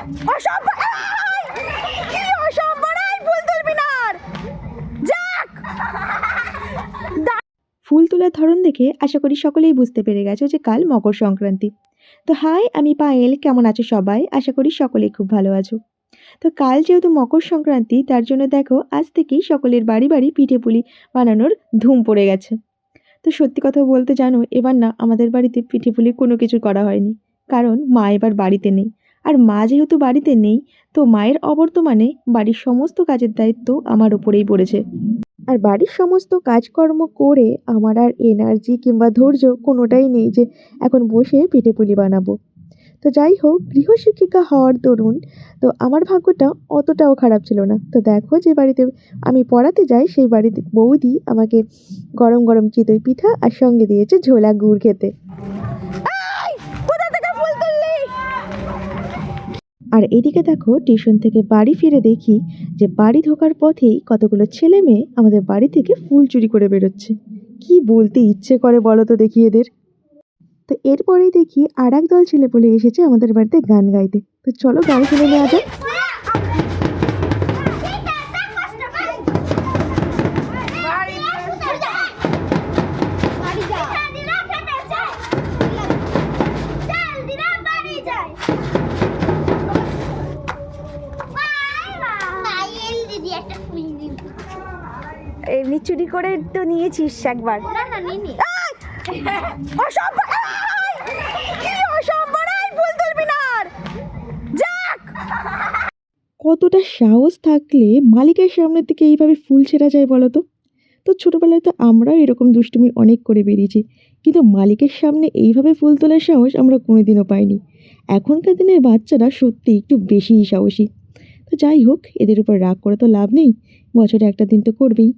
ফুল ফুল তোলার ধরন দেখে আশা করি সকলেই বুঝতে পেরে গেছো যে কাল মকর সংক্রান্তি। তো হাই, আমি পায়েল। কেমন আছো সবাই? আশা করি সকলেই খুব ভালো আছো। তো কাল যেহেতু মকর সংক্রান্তি, তার জন্য দেখো, আজ থেকেই সকলের বাড়ি বাড়ি পিঠে পুলি বানানোর ধুম পড়ে গেছে। তো সত্যি কথা বলতে জানো, এবার না আমাদের বাড়িতে পিঠে পুলি কোনো কিছু করা হয়নি। কারণ মা এবার বাড়িতে নেই। আর মা যেহেতু বাড়িতে নেই, তো মায়ের অবর্তমানে বাড়ির সমস্ত কাজের দায়িত্ব আমার ওপরেই পড়েছে। আর বাড়ির সমস্ত কাজকর্ম করে আমার আর এনার্জি কিংবা ধৈর্য কোনোটাই নেই যে এখন বসে পিঠে পুলি বানাবো। তো যাই হোক, গৃহশিক্ষিকা হওয়ার দরুন তো আমার ভাগ্যটা অতটাও খারাপ ছিল না। তো দেখো যে বাড়িতে আমি পড়াতে যাই, সেই বাড়িতে বৌদি আমাকে গরম গরম চিতই পিঠা আর সঙ্গে দিয়েছে ঝোলা গুড় খেতে। আর এদিকে দেখো, টিউশন থেকে বাড়ি ফিরে দেখি যে বাড়ি ঢোকার পথেই কতগুলো ছেলে মেয়ে আমাদের বাড়ি থেকে ফুল চুরি করে বেরোচ্ছে। কি বলতে ইচ্ছে করে বলো তো দেখি এদের। তো এরপরেই দেখি আর এক দল ছেলে বলে এসেছে আমাদের বাড়িতে গান গাইতে। তো চলো গান শুনে নেওয়া যাক। এমনি চুরি করে তো নিয়েছিস একবার। কতটা সাহস থাকলে মালিকের সামনে থেকে এইভাবে ফুল ছেঁড়া যায় বলো তো? তো ছোটোবেলায় তো আমরাও এরকম দুষ্টুমি অনেক করে বেরিয়েছি। কিন্তু মালিকের সামনে এইভাবে ফুল তোলার সাহস আমরা কোনোদিনও পাইনি। এখনকার দিনের বাচ্চারা সত্যি একটু বেশিই সাহসী। তো যাই হোক এদের উপর রাগ করে তো লাভ নেই। বছরে একটা দিন তো করবেই।